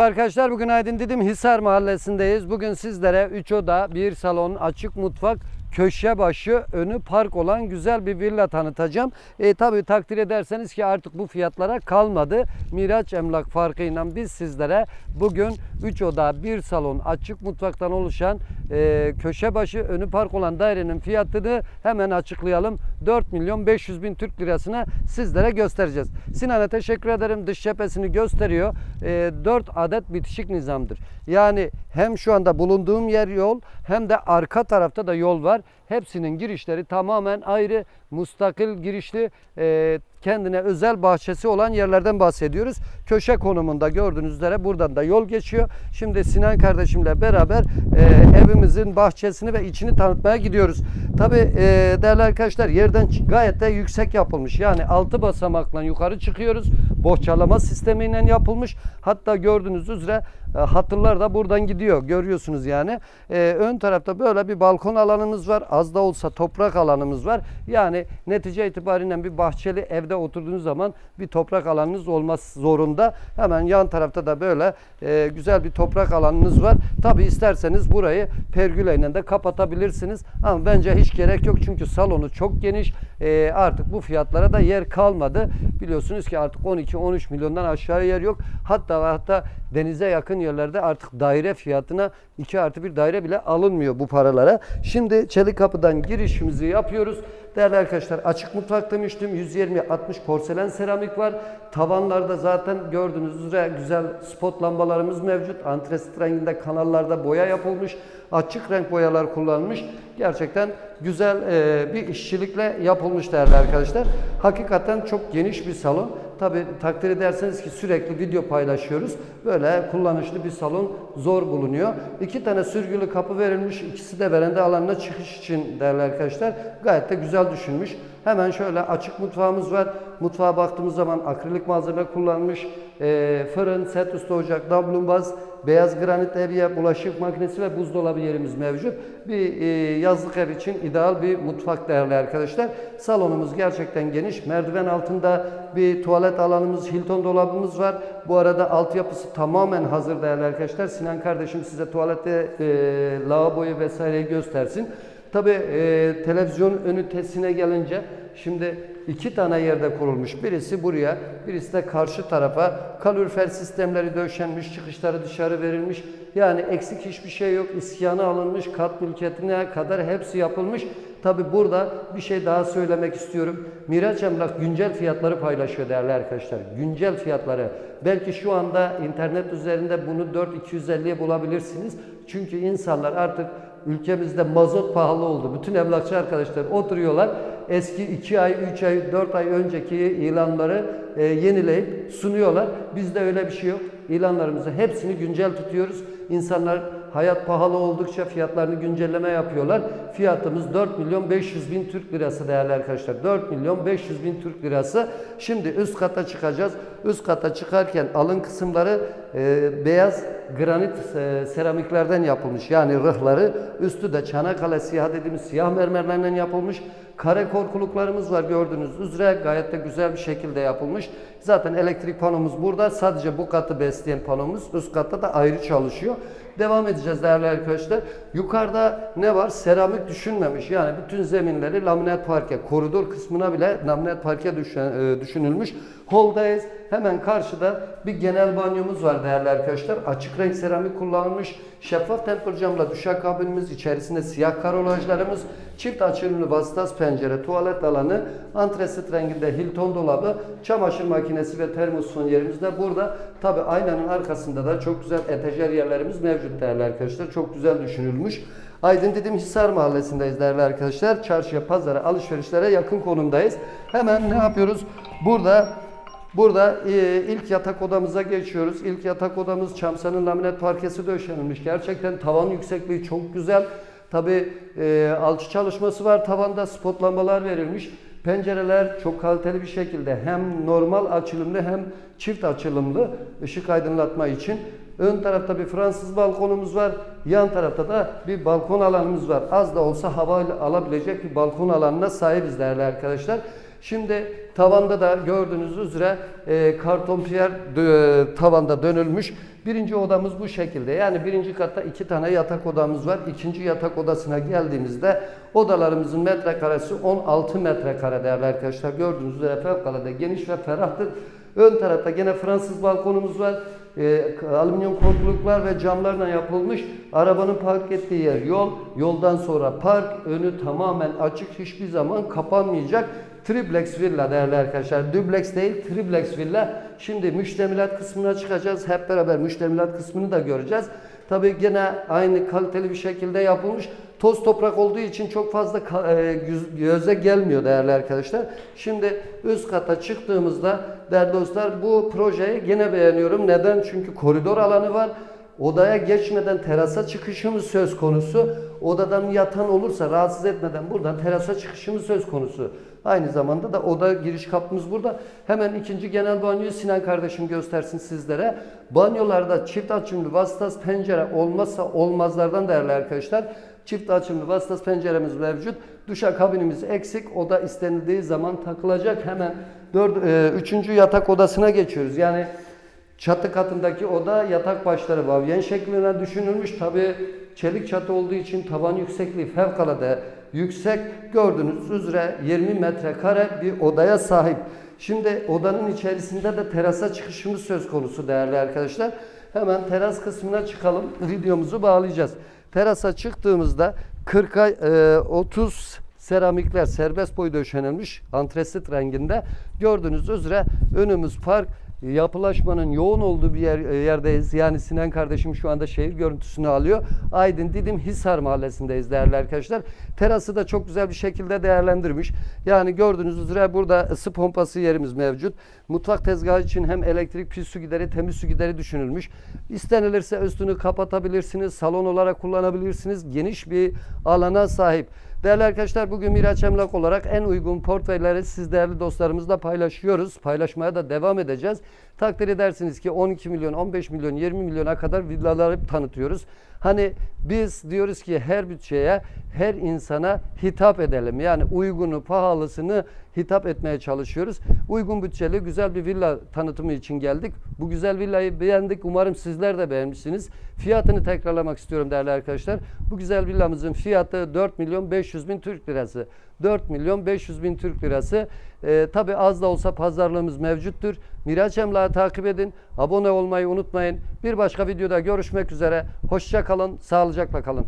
Arkadaşlar bugün Aydın Didim Hisar Mahallesi'ndeyiz. Bugün sizlere 3 oda, 1 salon, açık mutfak, köşe başı, önü park olan güzel bir villa tanıtacağım. E, tabii takdir ederseniz ki artık bu fiyatlara kalmadı. Miraç Emlak farkıyla biz sizlere bugün 3 oda, 1 salon, açık mutfaktan oluşan e, köşe başı, önü park olan dairenin fiyatını hemen açıklayalım. 4 milyon 500 bin Türk lirasına sizlere göstereceğiz. Sinan'a teşekkür ederim. Dış cephesini gösteriyor. E, 4 adet bitişik nizamdır. Yani hem şu anda bulunduğum yer yol hem de arka tarafta da yol var. Hepsinin girişleri tamamen ayrı, mustakil girişli, e, kendine özel bahçesi olan yerlerden bahsediyoruz. Köşe konumunda gördüğünüz üzere buradan da yol geçiyor. Şimdi Sinan kardeşimle beraber e, evimizin bahçesini ve içini tanıtmaya gidiyoruz. Tabi e, değerli arkadaşlar yerden gayet de yüksek yapılmış. Yani altı basamakla yukarı çıkıyoruz. Bohçalama sistemiyle yapılmış. Hatta gördüğünüz üzere e, hatırlar da buradan gidiyor. Görüyorsunuz yani. E, ön tarafta böyle bir balkon alanımız var. Az da olsa toprak alanımız var. Yani netice itibariyle bir bahçeli evde oturduğunuz zaman bir toprak alanınız olması zorunda. Hemen yan tarafta da böyle e, güzel bir toprak alanınız var. Tabi isterseniz burayı pergüleyle de kapatabilirsiniz. Ama bence hiç gerek yok çünkü salonu çok geniş. E, artık bu fiyatlara da yer kalmadı. Biliyorsunuz ki artık 12-13 milyondan aşağı yer yok. Hatta hatta denize yakın yerlerde artık daire fiyatına 2 artı bir daire bile alınmıyor bu paralara. Şimdi Çelik Kapı'dan girişimizi yapıyoruz. Değerli arkadaşlar açık mutfak demiştim. 120-60 porselen seramik var. Tavanlarda zaten gördüğünüz üzere güzel spot lambalarımız mevcut. Antresit renginde kanallarda boya yapılmış. Açık renk boyalar kullanılmış. Gerçekten güzel bir işçilikle yapılmış değerli arkadaşlar. Hakikaten çok geniş bir salon. Tabi takdir ederseniz ki sürekli video paylaşıyoruz. Böyle kullanışlı bir salon zor bulunuyor. İki tane sürgülü kapı verilmiş. İkisi de verende alanına çıkış için değerli arkadaşlar. Gayet de güzel düşünmüş. Hemen şöyle açık mutfağımız var. Mutfağa baktığımız zaman akrilik malzeme kullanmış. Ee, fırın, set üstü ocak, dablumbaz, beyaz granit evye, bulaşık makinesi ve buzdolabı yerimiz mevcut. Bir e, yazlık ev için ideal bir mutfak değerli arkadaşlar. Salonumuz gerçekten geniş. Merdiven altında bir tuvalet alanımız, Hilton dolabımız var. Bu arada altyapısı tamamen hazır değerli arkadaşlar. Sinan kardeşim size tuvalette e, lavaboyu vesaireyi göstersin. Tabi e, televizyon ünitesine gelince şimdi iki tane yerde kurulmuş. Birisi buraya, birisi de karşı tarafa. Kalorifer sistemleri döşenmiş, çıkışları dışarı verilmiş. Yani eksik hiçbir şey yok. İskanı alınmış, kat mülkiyetine kadar hepsi yapılmış. Tabi burada bir şey daha söylemek istiyorum. Miraç Emlak güncel fiyatları paylaşıyor değerli arkadaşlar. Güncel fiyatları. Belki şu anda internet üzerinde bunu 4-250'ye bulabilirsiniz. Çünkü insanlar artık ülkemizde mazot pahalı oldu. Bütün emlakçı arkadaşlar oturuyorlar. Eski 2 ay, 3 ay, 4 ay önceki ilanları e, yenileyip sunuyorlar. Bizde öyle bir şey yok. İlanlarımızı hepsini güncel tutuyoruz. İnsanlar hayat pahalı oldukça fiyatlarını güncelleme yapıyorlar. Fiyatımız 4 milyon 500 bin Türk lirası değerli arkadaşlar. 4 milyon 500 bin Türk lirası. Şimdi üst kata çıkacağız. Üst kata çıkarken alın kısımları e, beyaz granit e, seramiklerden yapılmış. Yani rıhları üstü de Çanakkale siyah dediğimiz siyah mermerlerden yapılmış. Kare korkuluklarımız var gördüğünüz üzere gayet de güzel bir şekilde yapılmış. Zaten elektrik panomuz burada. Sadece bu katı besleyen panomuz üst katta da ayrı çalışıyor. Devam edeceğiz değerli arkadaşlar. Yukarıda ne var? Seramik düşünmemiş. Yani bütün zeminleri laminat parke. Koridor kısmına bile laminat parke e, düşünülmüş. Holdayız. Hemen karşıda bir genel banyomuz var değerli arkadaşlar. Açık renk seramik kullanılmış. Şeffaf temper camla duşak kabinimiz, içerisinde siyah karolajlarımız, çift açılımlı vasıtas pencere, tuvalet alanı, antresit renginde Hilton dolabı, çamaşır makinesi ve termosfon yerimiz de burada. Tabi aynanın arkasında da çok güzel etajer yerlerimiz mevcut değerli arkadaşlar. Çok güzel düşünülmüş. Aydın Didim Hisar Mahallesi'ndeyiz değerli arkadaşlar. Çarşıya, pazara, alışverişlere yakın konumdayız. Hemen ne yapıyoruz? Burada Burada e, ilk yatak odamıza geçiyoruz. İlk yatak odamız çamsanın laminat parkesi döşenilmiş. Gerçekten tavan yüksekliği çok güzel. Tabi e, alçı çalışması var. Tavanda spot lambalar verilmiş. Pencereler çok kaliteli bir şekilde hem normal açılımlı hem çift açılımlı ışık aydınlatma için. Ön tarafta bir Fransız balkonumuz var. Yan tarafta da bir balkon alanımız var. Az da olsa hava alabilecek bir balkon alanına sahibiz değerli arkadaşlar. Şimdi tavanda da gördüğünüz üzere e, karton piyer dö- tavanda dönülmüş. Birinci odamız bu şekilde. Yani birinci katta iki tane yatak odamız var. İkinci yatak odasına geldiğimizde odalarımızın metrekaresi 16 metrekare değerli arkadaşlar. Gördüğünüz üzere fevkalade geniş ve ferahtır. Ön tarafta gene Fransız balkonumuz var. E, alüminyum korkuluklar ve camlarla yapılmış. Arabanın park ettiği yer yol. Yoldan sonra park. Önü tamamen açık. Hiçbir zaman kapanmayacak. Triplex villa değerli arkadaşlar. Duplex değil, triplex villa. Şimdi müştemilat kısmına çıkacağız. Hep beraber müştemilat kısmını da göreceğiz. Tabii gene aynı kaliteli bir şekilde yapılmış. Toz toprak olduğu için çok fazla e, göz- göze gelmiyor değerli arkadaşlar. Şimdi üst kata çıktığımızda değerli dostlar bu projeyi gene beğeniyorum. Neden? Çünkü koridor alanı var. Odaya geçmeden terasa çıkışımız söz konusu. Odadan yatan olursa rahatsız etmeden buradan terasa çıkışımız söz konusu. Aynı zamanda da oda giriş kapımız burada. Hemen ikinci genel banyoyu Sinan kardeşim göstersin sizlere. Banyolarda çift açımlı vasıtası pencere olmazsa olmazlardan değerli arkadaşlar. Çift açımlı vasıtası penceremiz mevcut. Duşa kabinimiz eksik. Oda istenildiği zaman takılacak. Hemen dört, e, üçüncü yatak odasına geçiyoruz. Yani Çatı katındaki oda yatak başları vavyen şeklinde düşünülmüş. Tabi çelik çatı olduğu için tavan yüksekliği fevkalade yüksek. Gördüğünüz üzere 20 metrekare bir odaya sahip. Şimdi odanın içerisinde de terasa çıkışımız söz konusu değerli arkadaşlar. Hemen teras kısmına çıkalım. Videomuzu bağlayacağız. Terasa çıktığımızda 40'a e, 30 seramikler serbest boy döşenilmiş antresit renginde. Gördüğünüz üzere önümüz park yapılaşmanın yoğun olduğu bir yer, e, yerdeyiz. Yani Sinan kardeşim şu anda şehir görüntüsünü alıyor. Aydın Didim Hisar mahallesindeyiz değerli arkadaşlar. Terası da çok güzel bir şekilde değerlendirmiş. Yani gördüğünüz üzere burada ısı pompası yerimiz mevcut. Mutfak tezgahı için hem elektrik pis su gideri, temiz su gideri düşünülmüş. İstenilirse üstünü kapatabilirsiniz, salon olarak kullanabilirsiniz. Geniş bir alana sahip. Değerli arkadaşlar bugün Miraç Emlak olarak en uygun portföyleri siz değerli dostlarımızla paylaşıyoruz. Paylaşmaya da devam edeceğiz. Takdir edersiniz ki 12 milyon, 15 milyon, 20 milyona kadar villaları tanıtıyoruz. Hani biz diyoruz ki her bütçeye, her insana hitap edelim. Yani uygunu, pahalısını hitap etmeye çalışıyoruz. Uygun bütçeli güzel bir villa tanıtımı için geldik. Bu güzel villayı beğendik. Umarım sizler de beğenmişsiniz. Fiyatını tekrarlamak istiyorum değerli arkadaşlar. Bu güzel villamızın fiyatı 4 milyon 500 bin Türk lirası. 4 milyon 500 bin Türk lirası. Ee, Tabi az da olsa pazarlığımız mevcuttur. Miraç Emlak'ı takip edin. Abone olmayı unutmayın. Bir başka videoda görüşmek üzere. Hoşça kalın, sağlıcakla kalın.